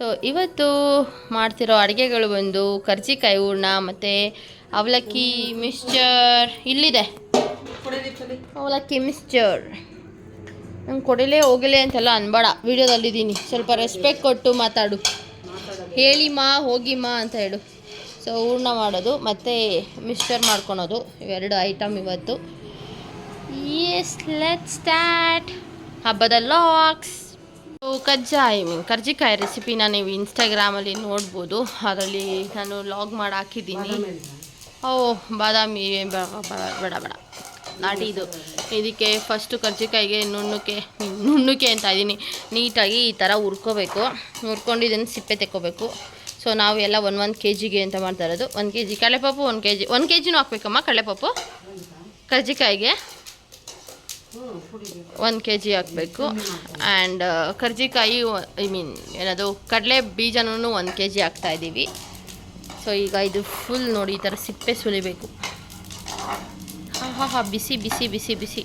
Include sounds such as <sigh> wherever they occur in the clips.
So ಇವತ್ತು ಮಾಡ್ತಿರೋ ಅಡುಗೆಗಳು ಬಂದು ಕರ್ಜಿಕಾಯಿ ಹೂರ್ಣ ಮತ್ತು ಅವಲಕ್ಕಿ ಮಿಕ್ಸ್ಚರ್ ಇಲ್ಲಿದೆ. ಅವಲಕ್ಕಿ ಮಿಕ್ಸ್ಚರ್ ನಂಗೆ ಕೊಡಲೇ ಹೋಗಲೇ ಅಂತೆಲ್ಲ ಅನ್ಬೇಡ. ವೀಡಿಯೋದಲ್ಲಿದ್ದೀನಿ. ಸ್ವಲ್ಪ ರೆಸ್ಪೆಕ್ಟ್ ಕೊಟ್ಟು ಮಾತಾಡು. ಹೇಳಿ ಮಾ, ಹೋಗಿ ಮಾ ಅಂತ ಹೇಳು. ಸೊ ಹೂರ್ಣ ಮಾಡೋದು ಮತ್ತು ಮಿಕ್ಸ್ಚರ್ ಮಾಡ್ಕೊಳೋದು. ಇವೆರಡು ಐಟಮ್ ಇವತ್ತು. ಎಸ್ ಲೆಟ್ ಸ್ಟಾರ್ಟ್ ಹಬ್ಬದ ಲಾಕ್ಸ್ ಕಜ್ಜಾಯ ಮೀನ್ ಕರ್ಜಿಕಾಯಿ ರೆಸಿಪಿನ ನೀವು ಇನ್ಸ್ಟಾಗ್ರಾಮಲ್ಲಿ ನೋಡ್ಬೋದು. ಅದರಲ್ಲಿ ನಾನು ಲಾಗ್ ಮಾಡಿ ಹಾಕಿದ್ದೀನಿ. ಓ, ಬಾದಾಮಿ ಬೇಡ ಬೇಡ. ನಾಟಿ ಇದು. ಇದಕ್ಕೆ ಫಸ್ಟು ಕರ್ಜಿಕಾಯಿಗೆ ನುಣ್ಣುಕೆ ನುಣ್ಣುಕೆ ಅಂತ ಇದ್ದೀನಿ. ನೀಟಾಗಿ ಈ ಥರ ಹುರ್ಕೋಬೇಕು. ಹುರ್ಕೊಂಡು ಇದನ್ನು ಸಿಪ್ಪೆ ತೆಕ್ಕೋಬೇಕು. ಸೊ ನಾವು ಎಲ್ಲ ಒಂದು ಒಂದು ಕೆ ಜಿಗೆ ಅಂತ ಮಾಡ್ತಾ ಇರೋದು. ಒಂದು ಕೆ ಜಿ ಕಡಲೆಪಪ್ಪು, ಒಂದು ಕೆ ಜಿ ಒಂದು ಕೆ ಜಿನೂ ಹಾಕ್ಬೇಕಮ್ಮ ಕಡಲೆಪಪ್ಪು? ಕರ್ಜಿಕಾಯಿಗೆ. ಒಂದು ಕೆ ಜಿ ಹಾಕಬೇಕು ಆ್ಯಂಡ್ ಕರ್ಜಿಕಾಯಿ ಐ ಮೀನ್ ಏನದು, ಕಡಲೆ ಬೀಜನೂ ಒಂದು ಕೆ ಜಿ ಹಾಕ್ತಾ ಇದ್ದೀವಿ. ಸೊ ಈಗ ಇದು ಫುಲ್ ನೋಡಿ, ಈ ಥರ ಸಿಪ್ಪೆ ಸುಲಿಬೇಕು. ಹಾಂ ಹಾಂ ಹಾಂ ಬಿಸಿ ಬಿಸಿ ಬಿಸಿ ಬಿಸಿ.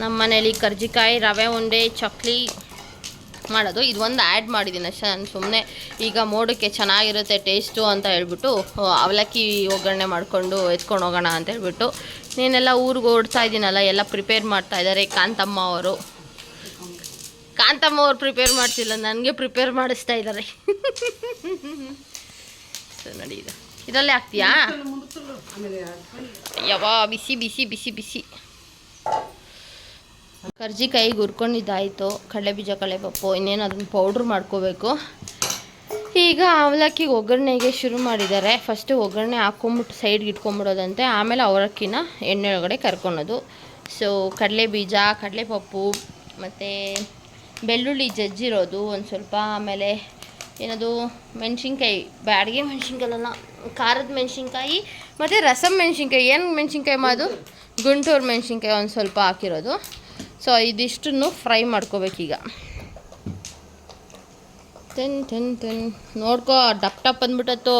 ನಮ್ಮ ಮನೇಲಿ ಕರ್ಜಿಕಾಯಿ, ರವೆ ಉಂಡೆ, ಚಕ್ಲಿ ಮಾಡೋದು. ಇದು ಒಂದು ಆ್ಯಡ್ ಮಾಡಿದ್ದೀನಿ ಅಷ್ಟೇ ನಾನು ಸುಮ್ಮನೆ ಈಗ ಮೋಡಕ್ಕೆ ಚೆನ್ನಾಗಿರುತ್ತೆ ಟೇಸ್ಟು ಅಂತ ಹೇಳ್ಬಿಟ್ಟು ಅವಲಕ್ಕಿ ಒಗ್ಗರಣೆ ಮಾಡಿಕೊಂಡು ಎತ್ಕೊಂಡು ಹೋಗೋಣ ಅಂತ ಹೇಳ್ಬಿಟ್ಟು, ನೀನೆಲ್ಲ ಊರಿಗೆ ಓಡ್ತಾ ಇದ್ದೀನಲ್ಲ ಎಲ್ಲ ಪ್ರಿಪೇರ್ ಮಾಡ್ತಾ ಇದ್ದಾರೆ ಕಾಂತಮ್ಮ ಅವರು. ಕಾಂತಮ್ಮ ಅವ್ರು ಪ್ರಿಪೇರ್ ಮಾಡ್ತಿಲ್ಲ ನನಗೆ ಪ್ರಿಪೇರ್ ಮಾಡಿಸ್ತಾ ಇದ್ದಾರೆ ನೋಡಿ ಇದು. ಇದರಲ್ಲೇ ಹಾಕ್ತೀಯಾ? ಯಾವ ಬಿಸಿ ಬಿಸಿ ಬಿಸಿ ಬಿಸಿ. ಕರ್ಜಿಕಾಯಿಗೆ ಹುರ್ಕೊಂಡಿದ್ದಾಯಿತು ಕಡಲೆಬೀಜ ಕಡಲೆಪಪ್ಪು, ಇನ್ನೇನು ಅದನ್ನು ಪೌಡ್ರ್ ಮಾಡ್ಕೋಬೇಕು. ಈಗ ಅವಲಕ್ಕಿಗೆ ಒಗ್ಗರಣೆಗೆ ಶುರು ಮಾಡಿದ್ದಾರೆ. ಫಸ್ಟು ಒಗ್ಗರಣೆ ಹಾಕ್ಕೊಂಬಿಟ್ಟು ಸೈಡ್ಗೆ ಇಟ್ಕೊಂಬಿಡೋದಂತೆ, ಆಮೇಲೆ ಅವಲಕ್ಕಿನ ಎಣ್ಣೆ ಒಳಗಡೆ ಕರ್ಕೊಳೋದು. ಸೊ ಕಡಲೆ ಬೀಜ ಕಡಲೆ ಪಪ್ಪು ಮತ್ತು ಬೆಳ್ಳುಳ್ಳಿ ಜಜ್ಜಿರೋದು ಒಂದು ಸ್ವಲ್ಪ, ಆಮೇಲೆ ಏನದು ಮೆಣಸಿನ್ಕಾಯಿ, ಬ್ಯಾಡಿಗೆ ಮೆಣಸಿನ್ಕಾಯಲ್ಲ, ಖಾರದ ಮೆಣಸಿನ್ಕಾಯಿ, ಮತ್ತು ರಸಂ ಮೆಣಸಿನ್ಕಾಯಿ, ಏನು ಮೆಣಸಿನ್ಕಾಯಿ ಮಾದು ಗುಂಟೂರು ಮೆಣಸಿನ್ಕಾಯಿ ಒಂದು ಸ್ವಲ್ಪ ಹಾಕಿರೋದು. ಸೊ ಇದಿಷ್ಟನ್ನು ಫ್ರೈ ಮಾಡ್ಕೋಬೇಕೀಗ. ತೆನ್ ತೆನ್ ತೆನ್. ನೋಡ್ಕೋ, ಡಪ್ ಟಪ್ ಅಂದ್ಬಿಟ್ಟತ್ತು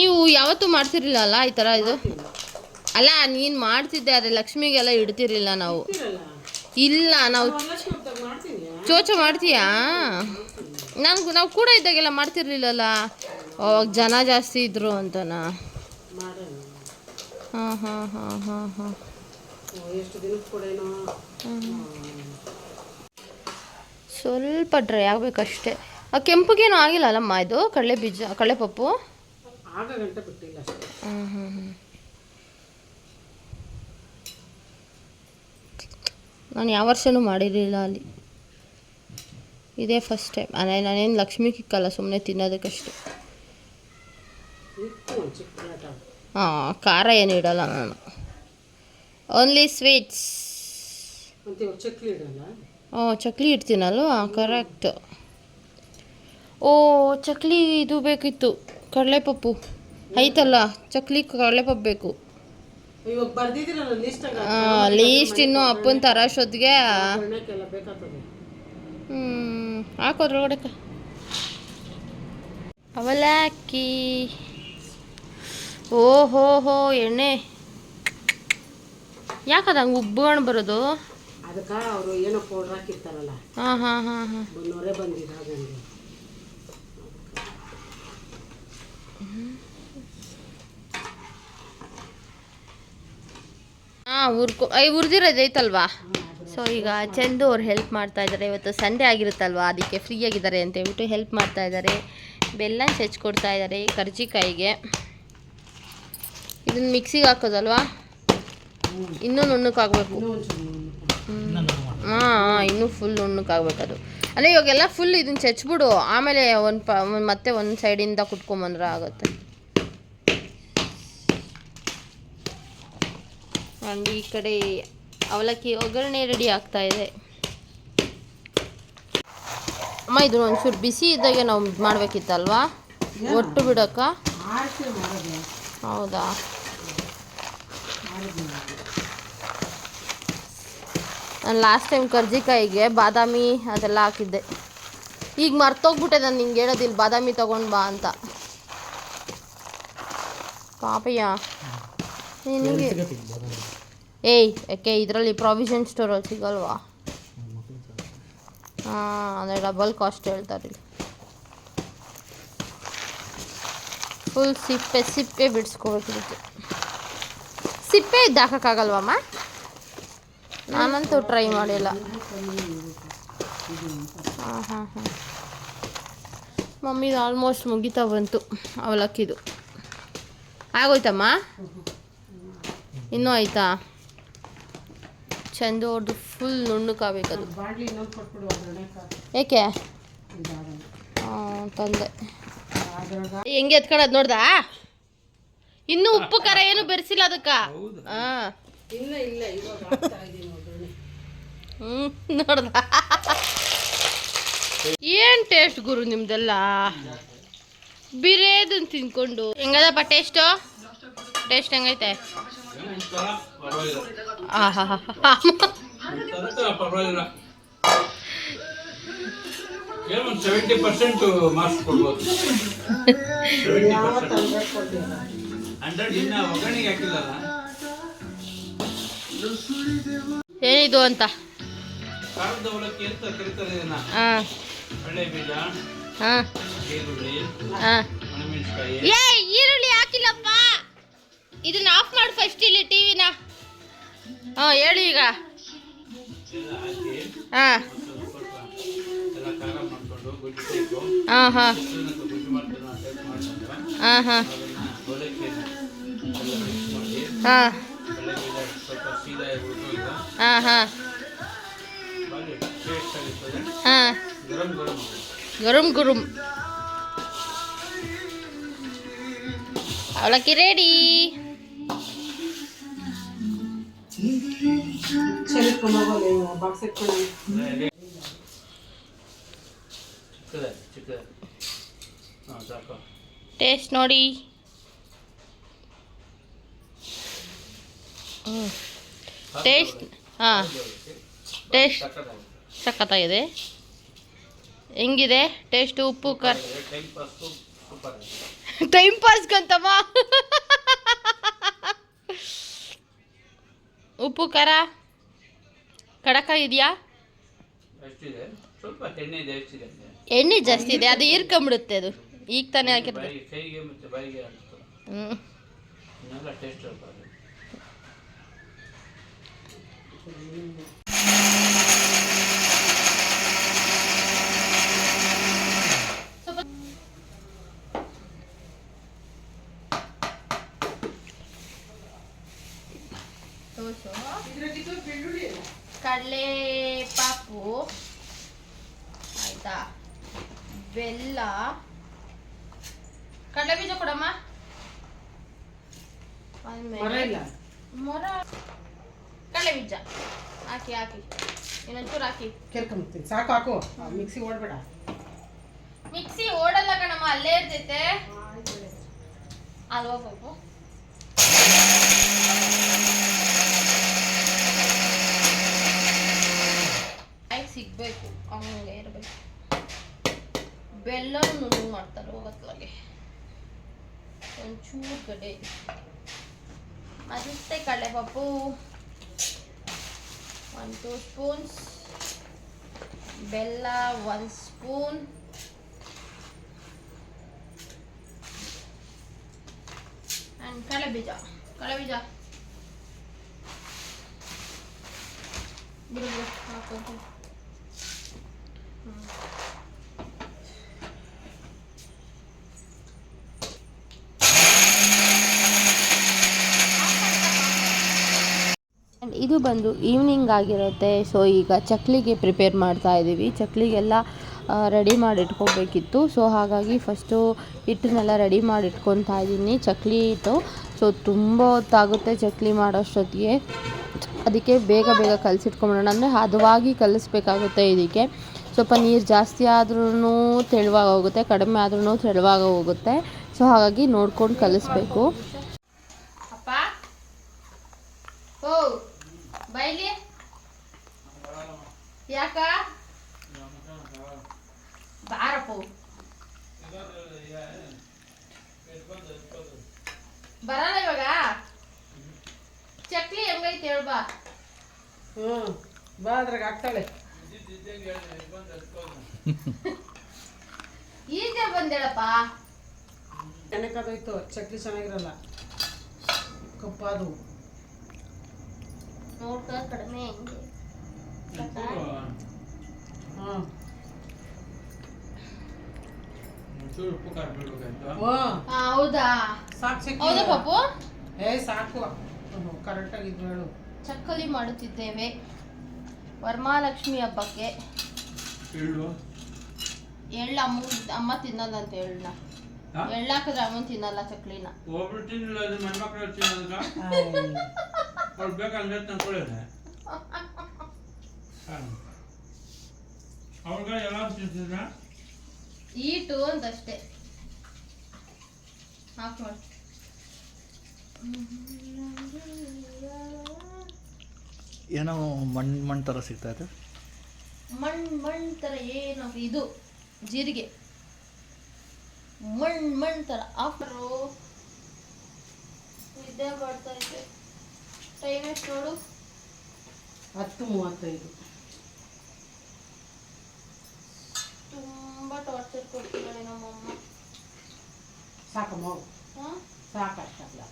ನೀವು ಯಾವತ್ತೂ ಮಾಡ್ತಿರ್ಲಿಲ್ಲ ಅಲ್ಲ ಈ ಥರ ಇದು? ಅಲ್ಲ, ನೀನು ಮಾಡ್ತಿದ್ದೆ, ಆದರೆ ಲಕ್ಷ್ಮಿಗೆಲ್ಲ ಇಡ್ತಿರ್ಲಿಲ್ಲ ನಾವು. ಇಲ್ಲ, ನಾವು ಚೋಚ ಮಾಡ್ತೀಯಾ? ನಾನು ನಾವು ಕೂಡ ಇದ್ದಾಗೆಲ್ಲ ಮಾಡ್ತಿರ್ಲಿಲ್ಲಲ್ಲ. ಅವಾಗ ಜನ ಜಾಸ್ತಿ ಇದ್ರು ಅಂತನಾ? ಹಾಂ ಹಾಂ ಹಾಂ ಹಾಂ ಹಾಂ ಸ್ವಲ್ಪ ಡ್ರೈ ಆಗಬೇಕಷ್ಟೇ. ಆ ಕೆಂಪಗೇನು ಆಗಿಲ್ಲ ಅಲ್ಲಮ್ಮ ಇದು? ಕಡಲೆ ಬೀಜ, ಕಡಲೆಪಪ್ಪು? ಆಗ ಗಂಟೆ ಬಿಟ್ಟಿಲ್ಲ ನಾನು ಯಾವ ವರ್ಷನೂ ಮಾಡಿರಲಿಲ್ಲ ಅಲ್ಲಿ. ಇದೇ ಫಸ್ಟ್ ಟೈಮ್ ಅದೇ ನಾನೇನು ಲಕ್ಷ್ಮಿ ಕಿಕ್ಕಲ್ಲ ಸುಮ್ಮನೆ ತಿನ್ನೋದಕ್ಕಷ್ಟೆ. ಹಾಂ ಖಾರ ಏನು ಇಡಲ್ಲ ನಾನು. ಓನ್ಲಿ ಸ್ವೀಟ್ಸ್ ಮತ್ತೆ ಚಕ್ಲಿ ಇಡಲ್ಲ ಓ ಚಕ್ಲಿ ಇಡ್ತೀನಲ್ವಾ? ಕರೆಕ್ಟ್ ಓ ಚಕ್ಲಿ ಇದು ಬೇಕಿತ್ತು. ಕಡಲೆಪಪ್ಪು. ಐತಲ್ಲ ಚಕ್ಲಿ ಕಡಲೆಪಪ್ಪು ಬೇಕು. ಲಿಸ್ಟ್ ಇನ್ನು ಅಪ್ಪನ ಬೇಕಾಗ್ತದೆ. ಹ್ಞೂ ಹಾಕೋದ್ರೊಳಗಡೆ ಅವಲಕ್ಕಿ. ಓ ಹೋ ಹೋ ಎಣ್ಣೆ. ಯಾಕದ ಹಂಗೆ ಉಬ್ಬಣ್ಣ ಬರೋದು? ಅದಕ್ಕೆ ಅವರು ಏನೋ ಪೌಡ್ರ್ ಹಾಕಿರ್ತಾರಲ್ಲ. ಹಾಂ ಹಾಂ ಹಾಂ ಹಾಂ. ಬನ್ನೋರೇ ಬಂದಿದ್ದು ಹಾಗಂಗೆ ಹಾಂ ಹುರ್ಕೊ ಐ ಹುರಿದಿರೋದು ಐತಲ್ವಾ? ಸೊ ಈಗ ಚಂದು ಅವ್ರು ಹೆಲ್ಪ್ ಮಾಡ್ತಾ ಇದ್ದಾರೆ ಇವತ್ತು ಸಂಡೆ ಆಗಿರುತ್ತಲ್ವಾ? ಅದಕ್ಕೆ ಫ್ರೀ ಆಗಿದ್ದಾರೆ ಅಂತ ಹೇಳ್ಬಿಟ್ಟು ಹೆಲ್ಪ್ ಮಾಡ್ತಾ ಇದ್ದಾರೆ ಬೆಲ್ಲ ಕೊಡ್ತಾ ಇದ್ದಾರೆ ಕರ್ಜಿಕಾಯಿಗೆ. ಇದನ್ನ ಮಿಕ್ಸಿಗೆ ಹಾಕೋದಲ್ವಾ? ಇನ್ನೂ ಇನ್ನೂ ಒಂಚೂರು ಹಾಂ ಹಾಂ ಇನ್ನೂ ಫುಲ್ ನುಣ್ಣಕ್ಕಾಗ್ಬೇಕು ಅದು. ಅಲ್ಲ ಇವಾಗೆಲ್ಲ ಫುಲ್ ಇದನ್ನ ಚಚ್ಬಿಡು. ಆಮೇಲೆ ಒಂದು ಪ ಒಂದ್ ಮತ್ತೆ ಒಂದು ಸೈಡಿಂದ ಕುಟ್ಕೊಂಬಂದ್ರೆ ಆಗುತ್ತೆ. ಆ್ಯಂಡ್ ಈ ಕಡೆ ಅವಲಕ್ಕಿ ಒಗ್ಗರಣೆ ರೆಡಿ ಆಗ್ತಾ ಇದೆ. ಅಮ್ಮ ಇದನ್ನ ಒಂಚೂರು ಬಿಸಿ ಇದ್ದಾಗೆ ನಾವು ಇದು ಮಾಡಬೇಕಿತ್ತಲ್ವಾ ಒಟ್ಟು ಬಿಡೋಕ್ಕ ಹೌದಾ? ನಾನು ಲಾಸ್ಟ್ ಟೈಮ್ ಕರ್ಜಿಕಾಯಿಗೆ ಬಾದಾಮಿ ಅದೆಲ್ಲ ಹಾಕಿದ್ದೆ. ಈಗ ಮರ್ತೋಗ್ಬಿಟ್ಟೆ ನಾನು ನಿಂಗೆ ಹೇಳೋದಿಲ್ಲ ಬಾದಾಮಿ ತಗೊಂಡು ಬಾ ಅಂತ. ಪಾಪಯ್ಯ. ನಿನಗೆ ಏಯ್, ಯಾಕೆ ಇದರಲ್ಲಿ ಪ್ರಾವಿಷನ್ ಸ್ಟೋರಲ್ಲಿ ಸಿಗಲ್ವಾ? ಹಾಂ ಅಂದರೆ ಡಬಲ್ ಕಾಸ್ಟ್ ಹೇಳ್ತಾರೆ ಇಲ್ಲಿ. ಫುಲ್ ಸಿಪ್ಪೆ ಸಿಪ್ಪೆ ಬಿಡಿಸ್ಕೋಬೇಕಿರುತ್ತೆ ಸಿಪ್ಪೆ ಇದ್ದು ನಾನಂತೂ ಟ್ರೈ ಮಾಡಿಲ್ಲ. ಹಾಂ ಹಾಂ. ಹಾಂ ಮಮ್ಮಿದು ಆಲ್ಮೋಸ್ಟ್ ಮುಗಿತಾ ಬಂತು, ಅವಲಕ್ಕಿದು. ಆಗೋಯ್ತಮ್ಮ? ಇನ್ನೂ ಆಯ್ತಾ? ಚಂದ ಅವ್ರದ್ದು ಫುಲ್ ನುಣ್ಣಕ್ಕಾಗಬೇಕದು ಏಕೆ? ತಂದೆ. ಹೆಂಗೆ ಎತ್ಕೊಳ್ಳೋದು ನೋಡ್ದಾ? ಇನ್ನೂ ಉಪ್ಪು ಖಾರ ಏನು ಬೆರೆಸಿಲ್ಲ ಅದಕ್ಕ? ಹಾಂ ಇಲ್ಲ ಇವಾಗ ನೋಡ್ದ. ಏನು ಟೇಸ್ಟ್ ಗುರು ನಿಮ್ದೆಲ್ಲ? ಬಿರೇದನ್ ತಿನ್ಕೊಂಡು. ಹೆಂಗದಪ್ಪ ಟೇಸ್ಟು ಟೇಸ್ಟ್ ಹೆಂಗೈತೆ? ಆಹಾ ಪರವಾಗಿಲ್ಲ ಏನೋ ಒಂದು ಸೆವೆಂಟಿ ಪರ್ಸೆಂಟ್ ಮಾರ್ಕ್ಸ್ ಕೊಡ್ಬೋದು. ಏನಿದು ಅಂತ? ಹಾಂ. ಹಾಂ. ಈರುಳ್ಳಿ ಹಾಂ. ಏ, ಈರುಳ್ಳಿ ಹಾಕಿಲ್ಲಪ್ಪ. ಇದನ್ನ ಆಫ್ ಮಾಡು ಫಸ್ಟ್ ಇಲ್ಲಿ ಟಿವಿನ ಹಾಂ, ಹೇಳಿ ಈಗ. ಹಾ. ಹಾ, ಹಾಂ. ಹಾಂ ಹಾಂ. ಹಾಂ. ಹಾಂ ಹಾಂ. ಹಾಂ. ಗರಂ ಗರಂ. ಅವಲಕ್ಕಿ ರೆಡಿ ಟೇಸ್ಟ್ ನೋಡಿ. ಹ್ಞೂ ಟೇಸ್ಟ್ ಹಾಂ. ಟೇಸ್ಟ್ ಸಕ್ಕತ್ತಾಗಿದೆ ಸಖತ್ತಾಗಿದೆ. ಹೆಂಗಿದೆ? ಟೇಸ್ಟು ಉಪ್ಪು ಖಾರ ಟೈಮ್ ಪಾಸ್ಗಂತಮ್ಮ ಉಪ್ಪು ಖಾರ? ಖಡಕ ಇದೆಯಾ? ಎಣ್ಣೆ ಜಾಸ್ತಿ ಇದೆ ಅದು ಹೀರ್ಕೊಂಬಿಡುತ್ತೆ ಅದು. ಈಗ ತಾನೇ ಹಾಕಿರ್ತದೆ ಹ್ಞೂ ಕಡಲೆ ಪಾಪು ಆಯ್ತಾ? ಬೆಲ್ಲ. ಕಡಲೆ ಬೀಜ ಕೊಡಮ್ಮ. ಮೊರ ಕಡಲೆ ಬೀಜ. ಹಾಕಿ ಹಾಕಿ. ಇನ್ನೊಂಚೂರು ಹಾಕಿ. ಕೇಳ್ಕೊಂಬಿಡ್ತೀನಿ. ಸಾಕು ಹಾಕು. ಮಿಕ್ಸಿ ಓಡಬೇಡ. ಮಿಕ್ಸಿ ಓಡಲ್ಲ ಕಣಮ್ಮ ಅಲ್ಲೇ ಇರ್ತೈತೆ. ಹೋಗ್ಬೇಕು ಆಯ್ತು ಸಿಗ್ಬೇಕು. ಹಂಗೆ ಇರಬೇಕು. ಬೆಲ್ಲ ನುಣ್ಣು ಮಾಡ್ತಾರೆ ಹೋಗತ್ಲಾಗೆ ಒಂಚೂರು ಕಡೆ. ಮತ್ತೆ ಕಡಲೆಪಪ್ಪು ಒನ್ ಟೂ ಸ್ಪೂನ್ಸ್ ಬೆಲ್ಲ ಒನ್ ಸ್ಪೂನ್ ಆ್ಯಂಡ್ ಕಡಲೆ ಬೀಜ ಕಡಲೆ ಬೀಜ ಬಿಡು ಬಿಡು ಹಾಕೋದು And ಇದು ಬಂದು ಈವ್ನಿಂಗ್ ಆಗಿರುತ್ತೆ. ಸೊ ಈಗ ಚಕ್ಲಿಗೆ ಪ್ರಿಪೇರ್ ಮಾಡ್ತಾ ಇದ್ದೀವಿ. ಚಕ್ಲಿಗೆಲ್ಲ ರೆಡಿ ಮಾಡಿ ಇಟ್ಕೋಬೇಕಿತ್ತು ಸೊ ಹಾಗಾಗಿ ಫಸ್ಟು ಹಿಟ್ಟನ್ನೆಲ್ಲ ರೆಡಿ ಮಾಡಿ ಇಟ್ಕೊತಾ ಇದ್ದೀನಿ. ಚಕ್ಲಿ ಹಿಟ್ಟು. ಸೊ ತುಂಬ ಹೊತ್ತಾಗುತ್ತೆ ಚಕ್ಲಿ ಮಾಡೋಷ್ಟೊತ್ತಿಗೆ. ಅದಕ್ಕೆ ಬೇಗ ಬೇಗ ಕಲಸಿಟ್ಕೊಂಬಿಡೋಣ. ಅಂದರೆ ಹದವಾಗಿ ಕಲಿಸ್ಬೇಕಾಗುತ್ತೆ ಇದಕ್ಕೆ. ಸ್ವಲ್ಪ ನೀರು ಜಾಸ್ತಿ ಆದ್ರೂ ತೆಳುವಾಗ ಹೋಗುತ್ತೆ ಕಡಿಮೆ ಆದ್ರೂ ತೆಳುವಾಗ ಹೋಗುತ್ತೆ ಸೊ ಹಾಗಾಗಿ ನೋಡ್ಕೊಂಡು ಕಲಿಸ್ಬೇಕು. ಯಾಕ? ಬಾರಪ್ಪ. ಬರಲ್ಲ ಇವಾಗ. ಚಕ್ಲಿ ಐತೆ ಹೇಳ್ಬಾ ಹ್ಞೂ ಬಾ ಅದ್ರಾಗ ಹಾಕ್ತಾಳೆ. ಈಗ ಬಂದೇಳಪ್ಪ ನೆನಕದೋಯ್ತು ಚಕ್ಲಿ ಚೆನ್ನಾಗಿರಲ್ಲ. ಕಪ್ಪಾದು ನೋಡ್ಕ ಕಡಿಮೆ ಹೆಂಗೆ. ಹೌದಾ? ಸಾಕು ಚಕ್ಲಿ ಹೌದಾ ಪಾಪು? ಏ ಸಾಕು. ಕರೆಕ್ಟಾಗಿ ಇದ್ರು ಹೇಳು. ಚಕ್ಕಲಿ ಮಾಡುತ್ತಿದ್ದೇವೆ. ವರಮಹಾಲಕ್ಷ್ಮಿ ಹಬ್ಬಕ್ಕೆ. ಎಳ್ಳು ಎಳ್ಳು ಅಮ್ಮ ಅಮ್ಮ ತಿನ್ನಲ್ಲ ಅಂತ ಎಳ್ಳನ್ನ ಎಳ್ಳ ಎಳ್ಳಾಕಿದ್ರೆ ಅಮ್ಮನ್ ತಿನ್ನಲ್ಲ ಚಕ್ಲಿನ ಒಬ್ರು ತಿನ್ನಲ್ಲ ಅದು ಮನೆ ಮಕ್ಕಳು ತಿನ್ನೋದಕ್ಕ ಆಯ್. ಅವ್ರು ಬೇಕಂದ್ರೆ ತಂದ್ಕೊಳ್ಳೋದೆ <laughs> ಅವ್ರಿಗೆ ಎಲ್ಲ ತಿಂತಿದ್ರ ಈಟು ಅಂತಷ್ಟೇ ಹಾಕ್ ಮಾಡಿ ಏನೋ ಮಣ್ ಮಣ್ ತರ ಸಿಗ್ತಾ ಇದೆ. ಮಣ್ ಮಣ್ ಥರ ಏನು ಇದು ಜೀರಿಗೆ. ಮಣ್ ಮಣ್ ಥರ ಆಫರು ನಿದ್ದೆ ಬರ್ತಾ ಇದೆ. ಟೈಮ್ ಎಷ್ಟು ನೋಡು. ಹತ್ತು ಮೂವತ್ತೈದು ತುಂಬ ಟಾರ್ಚರ್ ಕೊಡ್ತಿದ್ದಾಳೆ ನಮ್ಮಮ್ಮ ಸಾಕಮ್ಮ ಹೋಗು ಹಾಂ ಸಾಕಷ್ಟಲ್ಲ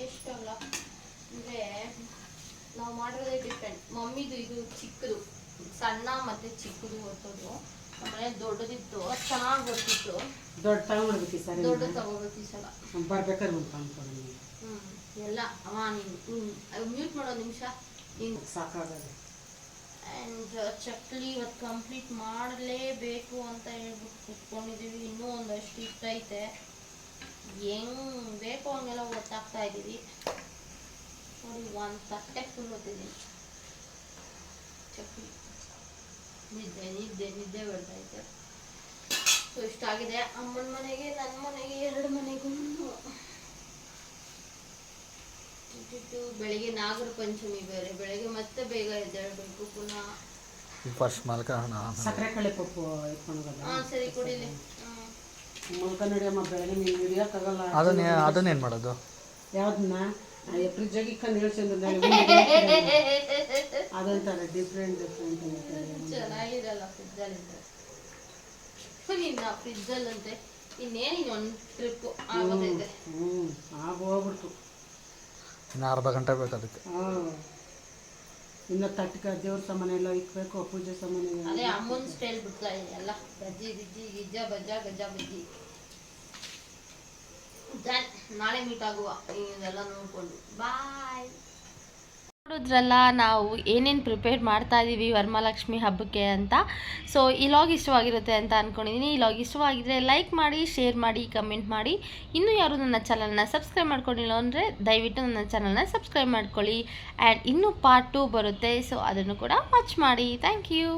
ಎಷ್ಟಲ್ಲ ಅಂದರೆ ನಾವು ಮಾಡಿರೋದೇ ಡಿಪೆಂಡ್ ಮಮ್ಮಿದು ಇದು ಚಿಕ್ಕದು ಸಣ್ಣ ಮತ್ತು ಚಿಕ್ಕದು ಹೊತ್ತದು ಆಮೇಲೆ ದೊಡ್ಡದಿತ್ತು ಚೆನ್ನಾಗಿ ಗೊತ್ತಿತ್ತು ದೊಡ್ಡ ತಗೊಂಡ್ಬಿಡ್ಬೇಕು ಸರ್ ದೊಡ್ಡ ತಗೋಬೇಕು ಈ ಸಲ ಬರ್ಬೇಕಾದ್ರೆ ಒಂದು ಅನ್ಕೊಂಡು ಹ್ಞೂ ಎಲ್ಲ ಅವ ನೀನು ಮ್ಯೂಟ್ ಮಾಡೋ ನಿಮಿಷ ನೀನು ಸಾಕಾಗದೆ ಆ್ಯಂಡ್ ಚಕ್ಲಿ ಇವತ್ತು ಕಂಪ್ಲೀಟ್ ಮಾಡಲೇಬೇಕು ಅಂತ ಹೇಳ್ಬಿಟ್ಟು ಕುತ್ಕೊಂಡಿದ್ದೀವಿ ಇನ್ನೂ ಒಂದಷ್ಟು ಇಷ್ಟೈತೆ ಹೆಂಗ್ ಬೇಕು ಹಂಗೆಲ್ಲ ಗೊತ್ತಾಗ್ತಾ ಇದ್ದೀವಿ ನೋಡಿ, ಒಂದು ತಟ್ಟೆ ಫುಲ್ ಓದ್ತಿದ್ದೀನಿ ಚಕ್ಲಿ. ನಿದ್ದೆ ನಿದ್ದೆ ನಿದ್ದೆ ಬರ್ತೈತೆ ಸೊ ಇಷ್ಟಾಗಿದೆ. ಅಮ್ಮನ ಮನೆಗೆ ನನ್ನ ಮನೆಗೆ, ಎರಡು ಮನೆಗೂ. ಇಟ್ಟಿಟ್ಟು ಬೆಳಿಗ್ಗೆ ನಾಗರ ಪಂಚಮಿ ಬೇರೆ. ಬೆಳಿಗ್ಗೆ ಮತ್ತೆ ಬೇಗ ಎದ್ದೇಳಬೇಕು. ಪುನಃ ಫಸ್ಟ್ ಮಲ್ಕೋಣ ಸಕ್ಕರೆ ಕಳೆ ಪಪ್ಪು ಎತ್ಕೊಂಡೋಗಲ್ಲ ಹಾ ಸರಿ ಕುಡಿಲಿ. <laughs> ಹ್ಮ್. ಮೊಲ್ಕ ನಡಿಯಮ್ಮ ಬೆಳಗ್ಗೆ ನೀನು ಹಿಡಿಯೋಕ್ಕಾಗಲ್ಲ. ಅದನ್ನ ಅದನ್ನೇನು ಮಾಡೋದು? ಯಾವ್ದನ್ನ ಫ್ರಿಜ್ಜಾಗಿ ಇಕ್ಕಂಡು ಹೇಳ್ಸಂದ್ರೆ ಅದಂತಾರೆ ಡಿಫ್ರೆಂಟ್ ಡಿಫ್ರೆಂಟ್ ಚೆನ್ನಾಗಿರಲ್ಲ ಫ್ರಿಜ್ಜಲ್ಲಿಂದ ನಿನ್ನ ಫ್ರಿಜ್ಜಲ್ಲಂತೆ ಇನ್ನೇನು ಇನ್ನೊಂದು ಟ್ರಿಪ್ ಆಗೋದೈತೆ ಹ್ಞೂ ಆಗ ಹೋಗ್ಬಿಡ್ತು ಇನ್ನು ಅರ್ಧ ಗಂಟೆ ಬೇಕು ಅದಕ್ಕೆ. ಹಾಂ. ಇನ್ನು ತಟ್ಕ ದೇವ್ರ ಸಾಮಾನು ಎಲ್ಲ ಇಕ್ಬೇಕು ಪೂಜೆ ಸಾಮಾನು ಅದೇ ಅಮ್ಮನ ಸ್ಟೈಲ್ ಬಿಡ್ತಾ ಇದೆ ಎಲ್ಲ. ಬಜ್ಜಿ ಗಿಜ್ಜಿ ಗಿಜ್ಜ ಬಜ್ಜ ಗಜ್ಜ ಬಜ್ಜಿ. ನಾಳೆ ಮೀಟ್ ಆಗುವ. ಇದೆಲ್ಲ ನೋಡ್ಕೊಂಡು. ಬಾಯ್ ನೋಡಿದ್ರಲ್ಲ, ನಾವು ಏನೇನು ಪ್ರಿಪೇರ್ ಮಾಡ್ತಾ ಇದ್ದೀವಿ ವರಮಹಾಲಕ್ಷ್ಮಿ ಹಬ್ಬಕ್ಕೆ ಅಂತ. ಸೊ ಈ ಲಾಗ್ ಇಷ್ಟವಾಗಿರುತ್ತೆ ಅಂತ ಅಂದ್ಕೊಂಡಿದ್ದೀನಿ ಈ ಲಾಗ್ ಇಷ್ಟವಾಗಿದ್ದರೆ ಲೈಕ್ ಮಾಡಿ ಶೇರ್ ಮಾಡಿ ಕಮೆಂಟ್ ಮಾಡಿ. ಇನ್ನೂ ಯಾರು ನನ್ನ ಚಾನಲ್ನ ಸಬ್ಸ್ಕ್ರೈಬ್ ಮಾಡ್ಕೊಂಡಿಲ್ಲ ಅಂದರೆ ದಯವಿಟ್ಟು ನನ್ನ ಚಾನಲ್ನ ಸಬ್ಸ್ಕ್ರೈಬ್ ಮಾಡ್ಕೊಳ್ಳಿ. ಆ್ಯಂಡ್ ಇನ್ನೂ ಪಾರ್ಟ್ ಟು ಬರುತ್ತೆ ಸೊ ಅದನ್ನು ಕೂಡ ವಾಚ್ ಮಾಡಿ. Thank you